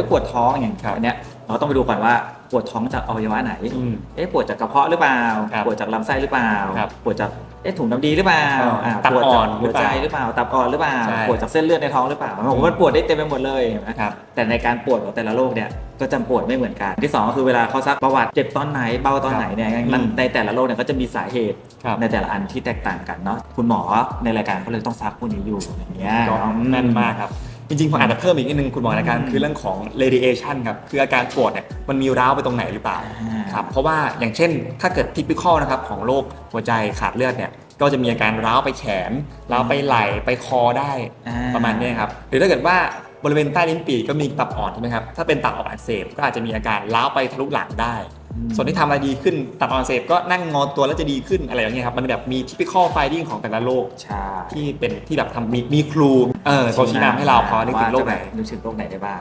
อ๊ยปวดท้องอย่างครับอันเนี้ยเราต้องไปดูก่อนว่าปวดท้องจากอวัยวะไหน อืม เอ๊ะปวดจากกระเพาะหรือเปล่า ครับปวดจากลำไส้หรือเปล่า ครับปวดจากเอ๊ะถุงน้ำดีหรือเปล่าอ่าอ่าตับปวดอ่จาอกนหรืหัอวเปล่าใจหรือเปล่า ตับอ่อนหรือเปล่า ใช่ปวดจากเส้นเลือดในท้องหรือเปล่าผมว่าปวดได้เต็มไปหมดเลยเห็นไหมครับ แต่ในการปวดของแต่ละโรคเนี่ยก็จะปวดไม่เหมือนกันที่สองก็คือเวลาเขาซักประวัติเจ็บตอนไหนเบาตอนไหนเนี่ยมันอืมในแต่ละโรคเนี่ยก็จะมีสาเหตุ ครับ ในแต่ละอันที่แตกต่างกันเนาะคุณหมอในรายการก็เลยต้องซักพวกนี้อยู่อย่างเงี้ยก็แน่นมากครับ จริงๆผมอาจจะเพิ่มอีกนิดนึงคุณหมอในการอืมคือเรื่องของ radiation ครับคืออาการปวดเนี่ยมันมีร้าวไปตรงไหนหรือเปล่าอ่าครับเพราะว่าอย่างเช่นถ้าเกิด typical นะครับของโรคหัวใจขาดเลือดเนี่ยก็จะมีอาการร้าวไปแขนร้าวไปไหล่ไปคอได้อ่ประมาณเนี้ยครับหรือถ้าเกิดว่าบริเวณใต้ลิ้นปี่ก็มีตับอ่อนใช่ไหมครับถ้าเป็นตับอ่อนอักเสบก็อาจจะมีอาการร้าวไปทะลุหลังได้อืม ส่วนที่ทำอะไรดีขึ้นตับอ่อนอักเสบก็นั่งงอตัวแล้วจะดีขึ้นอะไรอย่างเงี้ยครับมันแบบมี typical finding ของแต่ละโรคใช่ที่เป็นที่แบบทำมีมีครูเออตัวชี้นำให้เราพอนึกถึงโรคไหน นึกถึงโรคไหนได้บ้าง